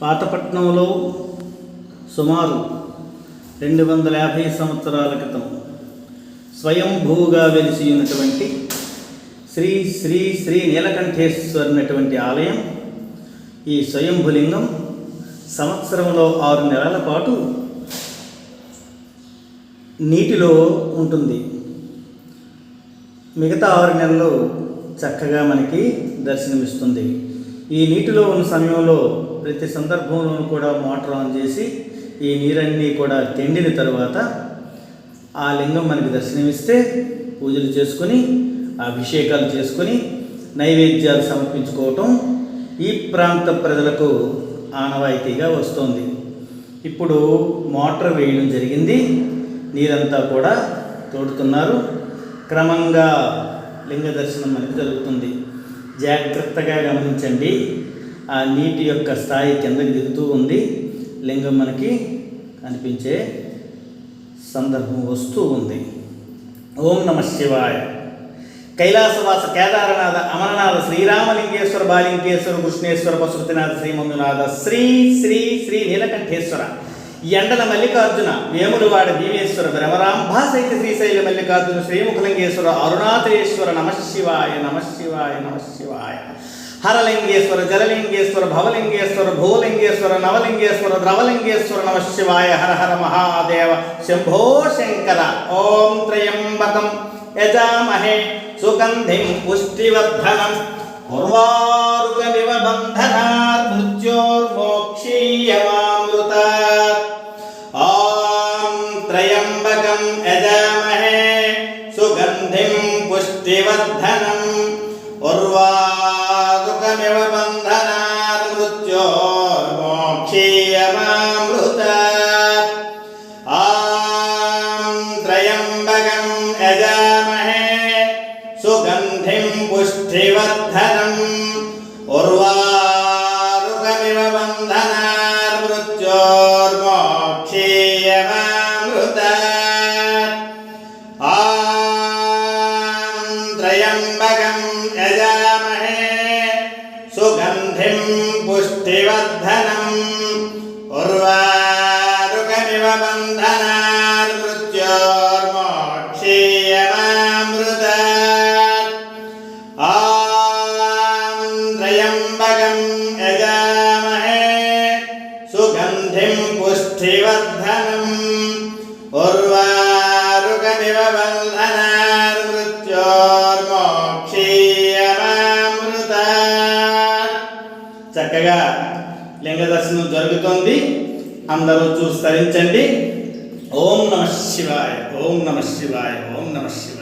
పాతపట్నంలో సుమారు రెండు వందల యాభై సంవత్సరాల క్రితం స్వయంభూగా వెలిసి ఉన్నటువంటి శ్రీ శ్రీ శ్రీ నీలకంఠేశ్వరునటువంటి ఆలయం ఈ స్వయంభులింగం సంవత్సరంలో ఆరు నెలల పాటు నీటిలో ఉంటుంది. మిగతా ఆరు నెలలు చక్కగా మనకి దర్శనమిస్తుంది. ఈ నీటిలో ఉన్న సమయంలో ప్రతి సందర్భంలోనూ కూడా మోటార్ ఆన్ చేసి ఈ నీరన్నీ కూడా తెండిన తర్వాత ఆ లింగం మనకి దర్శనమిస్తే పూజలు చేసుకొని అభిషేకాలు చేసుకొని నైవేద్యాలు సమర్పించుకోవటం ఈ ప్రాంత ప్రజలకు ఆనవాయితీగా వస్తుంది. ఇప్పుడు మోటార్ వేయడం జరిగింది. నీరంతా కూడా తోడుతున్నారు. క్రమంగా లింగ దర్శనం మనకి జరుగుతుంది. జాగ్రత్తగా గమనించండి. ఆ నీటి యొక్క స్థాయి కిందకి దిగుతూ ఉంది. లింగం మనకి కనిపించే సందర్భం వస్తూ ఉంది. ఓం నమ శివాయ. కైలాసవాస కేదారనాథ అమరనాథ శ్రీరామలింగేశ్వర బాలింగేశ్వర కృష్ణేశ్వర పశుపతినాథ శ్రీమందునాథ శ్రీ శ్రీ శ్రీ నీలకంఠేశ్వర ఎండల మల్లికార్జున వేములవాడ భీమేశ్వర భ్రమరాంభా సైత శ్రీశైల మల్లికార్జున శ్రీముఖలింగేశ్వర అరుణాచలేశ్వర నమశివాయ నమశివాయ నమశివాయ హరలింగేశ్వర జలలింగేశ్వర భవలింగేశ్వర భూలింగేశ్వర నవలింగేశ్వర ద్రవలింగేశ్వర నమశివాయ హర హర మహాదేవ. శంభో శంకర. ఓం త్రయంబకం. యజామహే. సుగంధిం పుష్టివర్ధనం. పూర్వారుగమివ బంధనాత్ మృత్యోర్మోక్షీయమామృతాత్ సుగంధిం పుష్టివర్ధనం ఉర్వారుకమివ బంధనాత్ మృత్యోర్మోక్షీయమామృతాత్ ఆం త్రయంబకం యజామహే సుగంధిం పుష్టివర్ధనం ఉర్వారుకమివ బంధనాత్ మృత్యోర్మోక్షీయమామృతాత్ సుగంధిం పుష్టివర్ధనం ఉర్వారుకమివ బంధనాత్ మృత్యోర్మోక్షీయమామృతాత్ ఆం త్రయంబకం యజామహే సుగంధిం పుష్టివర్ధనం చక్కగా లింగ దర్శనం జరుగుతోంది. అందరూ చూసి తరించండి ఓం నమ శివాయ ఓం నమ శివాయ ఓం నమ శివాయ.